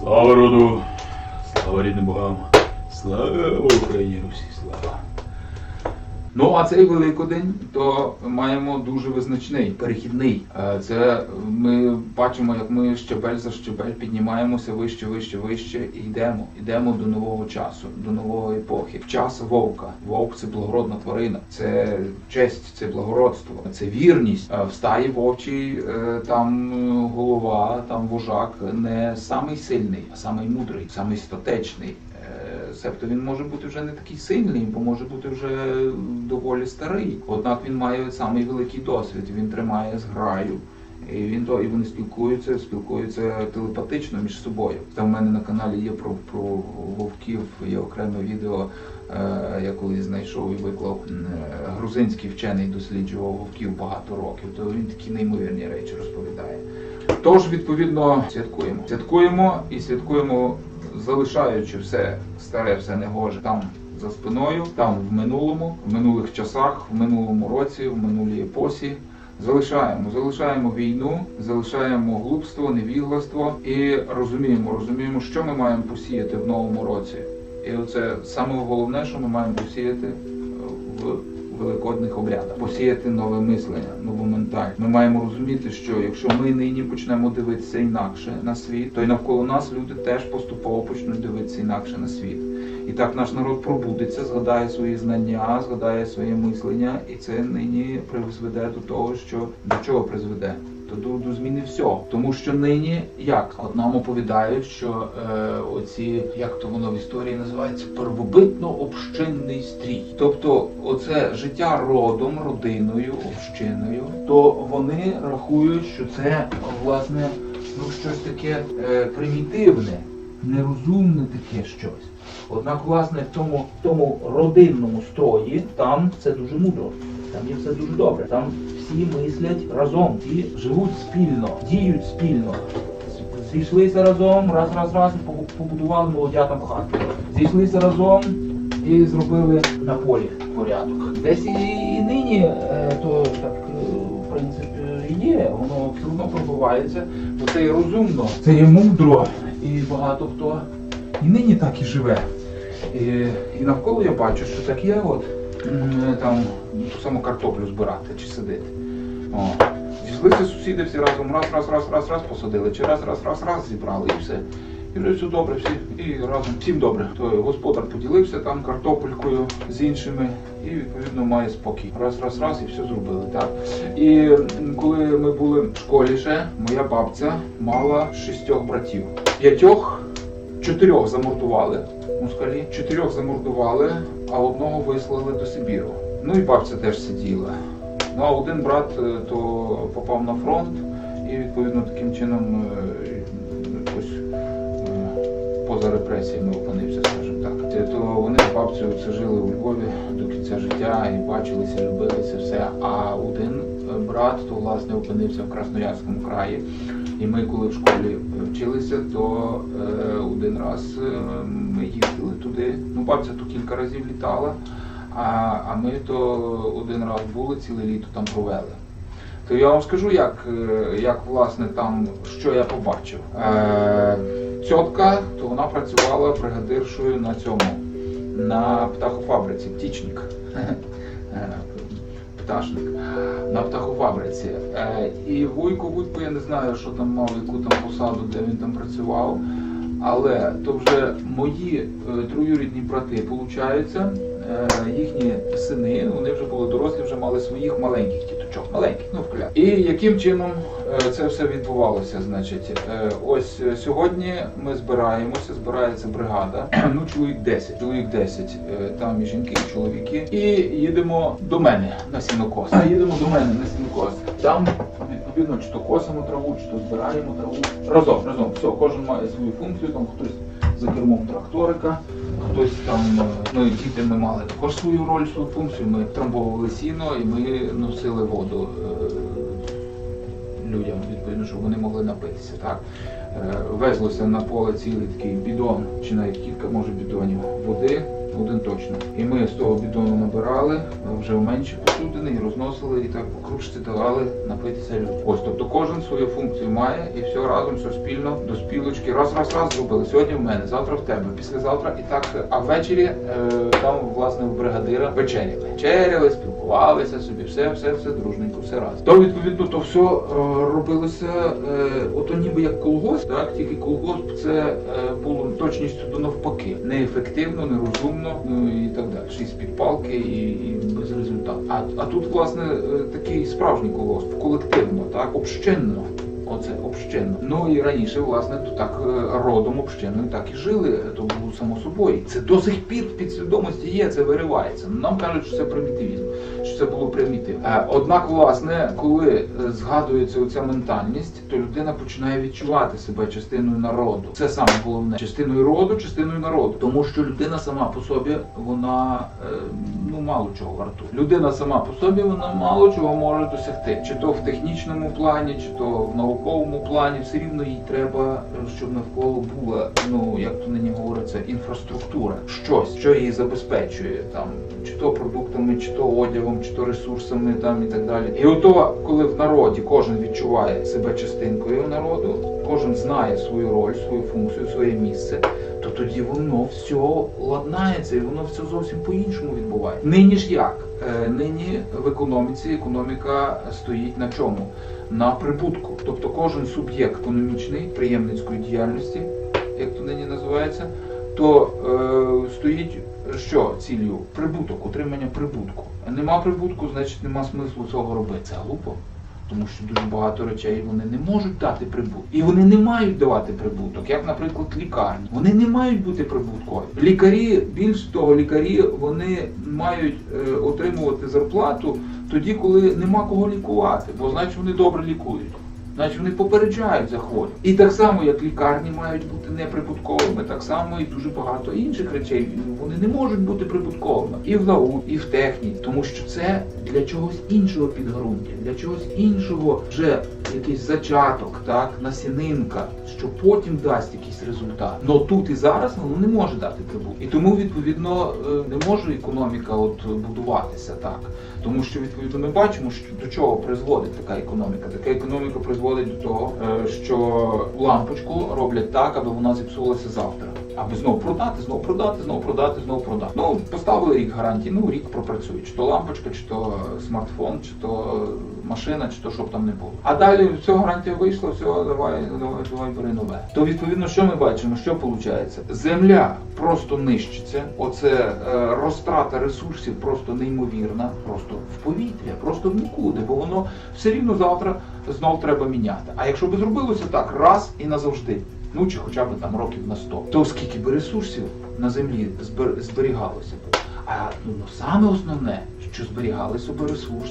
Слава роду, слава рідним богам, слава Україні, Русі, слава. Ну, а цей Великодень то маємо дуже визначний, перехідний. Е, Це ми бачимо, як ми щебель за щебель піднімаємося вище, вище, вище і йдемо. Йдемо до нового часу, до нової епохи. В час вовка. Вовк це благородна тварина, це честь, це благородство, це вірність. Е, В стаї вовчій е, там голова, там вожак не самий сильний, а самий мудрий, самий статечний. Себто він може бути вже не такий сильний, бо може бути вже доволі старий. Однак він має самий великий досвід. Він тримає зграю. І він то і вони спілкуються, спілкуються телепатично між собою. Там в мене на каналі є про, про вовків, є окреме відео. Е, я колись знайшов і виклав е, грузинський вчений досліджував вовків багато років. То він такі неймовірні речі розповідає. Тож, відповідно, святкуємо. Святкуємо і святкуємо, залишаючи все старе, все негоже там за спиною, там в минулому, в минулих часах, в минулому році, в минулій епосі. Залишаємо, залишаємо війну, залишаємо глупство, невігластво і розуміємо, розуміємо, що ми маємо посіяти в новому році. І оце саме головне, що ми маємо посіяти в великодних обрядах, посіяти нове мислення, нову ментальність. Ми маємо розуміти, що якщо ми нині почнемо дивитися інакше на світ, то й навколо нас люди теж поступово почнуть дивитися інакше на світ. І так наш народ пробудеться, згадає свої знання, згадає своє мислення, і це нині призведе до того, що до чого призведе? До, до зміни всього. Тому що нині як от нам оповідають, що е, оці як то воно в історії називається первобитно-общинний стрій. Тобто, оце життя родом, родиною, общиною, то вони рахують, що це власне ну щось таке е, примітивне, нерозумне таке щось. Однак, власне, в тому, в тому родинному строї там це дуже мудро. Там є все дуже добре. Там всі мислять разом, всі живуть спільно, діють спільно. Зійшлися разом, раз, раз, раз, і побудували молодятам хату. Зійшлися разом і зробили на полі порядок. Десь і, і нині е, то так, е, в принципі, і є, воно все одно пробивається, бо це є розумно, це є мудро, і багато хто і нині так і живе. І, і навколо я бачу, що так є, от там ту саму картоплю збирати чи сидити. О. Зійшлися сусіди всі разом, раз, раз, раз, раз, раз посадили, чи раз, раз, раз, раз зібрали і все. І вже все добре, всі, і разом всім добре. То господар поділився там картопелькою з іншими і відповідно має спокій. Раз, раз, раз і все зробили. Так. І коли ми були в школі ще, моя бабця мала шістьох братів. П'ятьох Чотирьох замордували москалі, чотирьох замордували, а одного вислали до Сибіру. Ну і бабця теж сиділа. Ну а один брат е, то попав на фронт і відповідно таким чином е, якось е, поза репресіями опинився, скажімо так. Е, То вони з бабцею це жили у Львові до кінця життя і бачилися, любилися все. А один е, брат то власне опинився в Красноярському краї. І ми, коли в школі е, вчилися, то е, один раз е, ми їздили туди. Ну, бабця то кілька разів літала, а, а ми то один раз були, ціле літо там провели. То я вам скажу, як, е, як власне там, що я побачив. Е, цьотка, то вона працювала бригадиршою на цьому, на птахофабриці, птічник. Е, Пташник на птахофабриці. Е, і Вуйко Вуйко, я не знаю, що там мав, яку там посаду, де він там працював. Але то вже мої е, троюрідні брати, виходить, е, їхні сини, вони вже були дорослі, вже мали своїх маленьких діточок, маленьких, ну вкля. І яким чином е, це все відбувалося? Значить, е, ось е, сьогодні ми збираємося, збирається бригада, ну чоловік 10, чоловік 10, е, там і жінки, і чоловіки, і їдемо до мене на сінокос. Їдемо до мене на сінокос. Там відповідно чи то косимо траву, чи то збираємо траву. Разом, разом. Все, кожен має свою функцію, там хтось за кермом тракторика, хтось там, е, ну і діти ми мали також свою роль, свою функцію. Ми трамбовували сіно і ми носили воду е, людям, відповідно, щоб вони могли напитися. Так? Е, Везлося на поле цілий такий бідон, чи навіть кілька може бідонів води. Один точно. І ми з того бідону набирали е, вже в менші посудини і розносили, і так по кружці давали напитися людям. Ось, тобто кожен свою функцію має, і все разом, все спільно до спілочки. Раз, раз, раз зробили. Сьогодні в мене, завтра в тебе, післязавтра і так. А ввечері е, там, власне, у бригадира вечеряли. Вечеряли, спілкувалися собі, все, все, все дружненько, все разом. То відповідно то все е, робилося, е, ото ніби як колгосп, так тільки колгосп це е, було точністю до навпаки. Неефективно, нерозумно, ну і так далі. І з-під і, і без результату. А, а тут, власне, е, такий справжній колос, колективно, так, общинно. Оце общинно. Ну і раніше, власне, то так е, родом общиною так і жили. То було само собою. Це до сих пір в підсвідомості є, це виривається. Нам кажуть, що це примітивізм, це було примітив. Е, Однак, власне, коли е, згадується оця ментальність, то людина починає відчувати себе частиною народу. Це саме головне частиною роду, частиною народу. Тому що людина сама по собі вона е, ну мало чого вартує. Людина сама по собі вона мало чого може досягти, чи то в технічному плані, чи то в науковому плані. Все рівно їй треба, щоб навколо була, ну як то нині говориться, інфраструктура, щось, що її забезпечує там, чи то продуктами, чи то одягом, чи то ресурсами там і так далі. І ото, коли в народі кожен відчуває себе частинкою народу, кожен знає свою роль, свою функцію, своє місце. То тоді воно все ладнається і воно все зовсім по-іншому відбувається. Нині ж як? Е, Нині в економіці економіка стоїть на чому? На прибутку. Тобто кожен суб'єкт економічний приємницької діяльності, як то нині називається, то е, стоїть що ціллю? Прибуток, отримання прибутку. Нема прибутку, значить нема смислу цього робити. Це глупо. Тому що дуже багато речей вони не можуть дати прибуток. І вони не мають давати прибуток, як, наприклад, лікарні. Вони не мають бути прибуткові. Лікарі, більш того, лікарі вони мають е, отримувати зарплату тоді, коли нема кого лікувати, бо значить вони добре лікують. Значить вони попереджають захворювання. І так само, як лікарні мають бути неприбутковими, так само і дуже багато інших речей. Вони не можуть бути прибутковими і в науці, і в техніці, тому що це для чогось іншого підґрунтя, для чогось іншого вже якийсь зачаток, так, насінинка, що потім дасть якийсь результат. Но тут і зараз воно не може дати прибуток. І тому відповідно е, не може економіка от будуватися так. Тому що відповідно ми бачимо, що до чого призводить така економіка. Така економіка призводить до того, е, що лампочку роблять так, аби вона зіпсувалася завтра. Аби знову продати, знову продати, знову продати, знову продати. Ну поставили рік гарантії, ну рік пропрацює. Чи то лампочка, чи то смартфон, чи то машина, чи то щоб там не було. А далі все гарантія вийшла, все, давай, давай, давай бери нове. То відповідно, що ми бачимо? Що виходить? Земля просто нищиться. Оце е, розтрата ресурсів просто неймовірна, просто в повітря, просто в нікуди, бо воно все рівно завтра знов треба міняти. А якщо би зробилося так раз і назавжди. Ну чи хоча б там років на 100, то скільки б ресурсів на землі збер- зберігалося б. А ну, ну, саме основне, що зберігалися б ресурс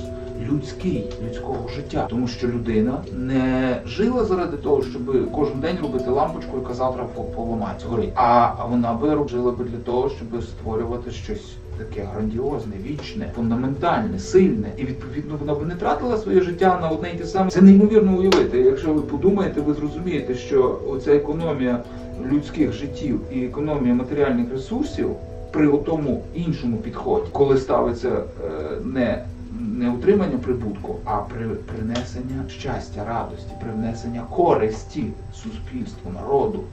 людський, людського життя. Тому що людина не жила заради того, щоб кожен день робити лампочку, яка завтра по- поламається, горить. А вона би жила би для того, щоб створювати щось. Таке грандіозне, вічне, фундаментальне, сильне, і відповідно вона би не тратила своє життя на одне й те саме. Це неймовірно уявити. Якщо ви подумаєте, ви зрозумієте, що оця економія людських життів і економія матеріальних ресурсів при тому іншому підході, коли ставиться е, не, не утримання прибутку, а при принесення щастя, радості, привнесення користі суспільству, народу.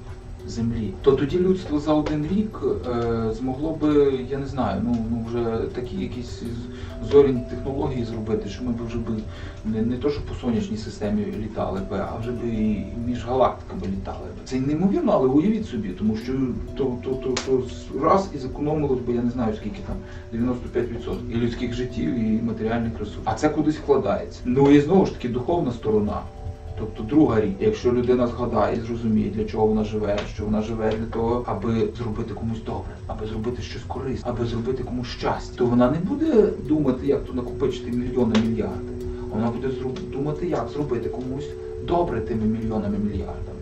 Землі, то тоді людство за один рік е, змогло би, я не знаю, ну, ну вже такі якісь зоряні технології зробити, що ми б вже би не, не то, що по сонячній системі літали би, а вже би і між галактиками літали би. Це неймовірно, але уявіть собі, тому що то, то, то, то раз і зекономилось би, я не знаю скільки там, 95% і людських життів, і матеріальних ресурсів. А це кудись вкладається. Ну і знову ж таки духовна сторона. Тобто друга річ, якщо людина згадає і зрозуміє, для чого вона живе, що вона живе для того, аби зробити комусь добре, аби зробити щось корисне, аби зробити комусь щастя, то вона не буде думати, як то накопичити мільйони мільярди. Вона буде думати, як зробити комусь добре тими мільйонами мільярдами.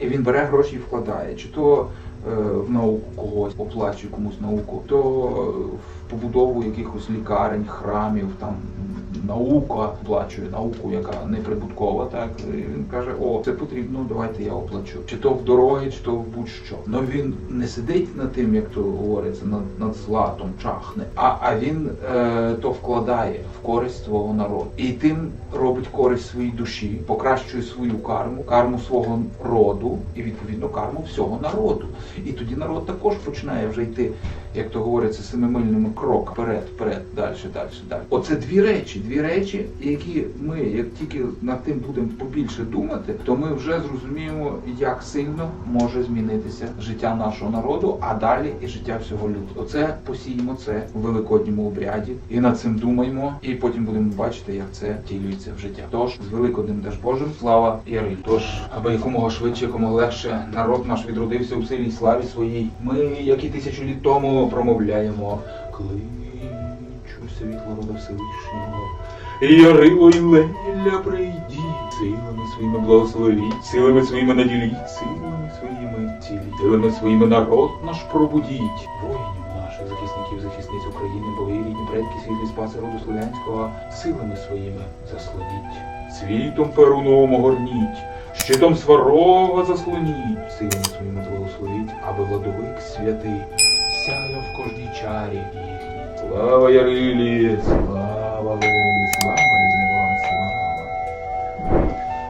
І він бере гроші і вкладає. Чи то е, в науку когось, оплачує комусь науку, то в побудову якихось лікарень, храмів, там наука оплачує науку, яка не прибуткова. Так і він каже: О, це потрібно, давайте я оплачу. Чи то в дороги, чи то в будь-що. Ну він не сидить над тим, як то говориться, над, над златом чахне, а, а він е, то вкладає в користь свого народу. І тим робить користь своїй душі, покращує свою карму, карму свого роду і відповідно карму всього народу. І тоді народ також починає вже йти, як то говориться, семимильними кроками вперед, вперед, далі, далі, далі. Оце дві речі, дві речі, які ми, як тільки над тим будемо побільше думати, то ми вже зрозуміємо, як сильно може змінитися життя нашого народу, а далі і життя всього людства. Оце посіємо це у великодньому обряді, і над цим думаємо, і потім будемо бачити, як це втілюється в життя. Тож з великодним теж Божим слава Яриль. Тож, аби якомога швидше, якомога легше народ наш відродився у силі славі своїй. Ми, як і тисячу літ тому, промовляємо кличу світло рода Всевишнього. Ярило й Леніля прийдіть, силами своїми благословіть, силами своїми наділіть, силами своїми ціліть, силами своїми народ наш пробудіть. Воїнів наших захисників, захисниць України, боги рідні предки, світлі спаси роду слов'янського, силами своїми заслоніть, світом перуном огорніть, щитом сварога заслоніть, силами своїми благословіть, аби владовик святий сяяв в кожній чарі. Слава Ярилі! Слава Лелі! Слава!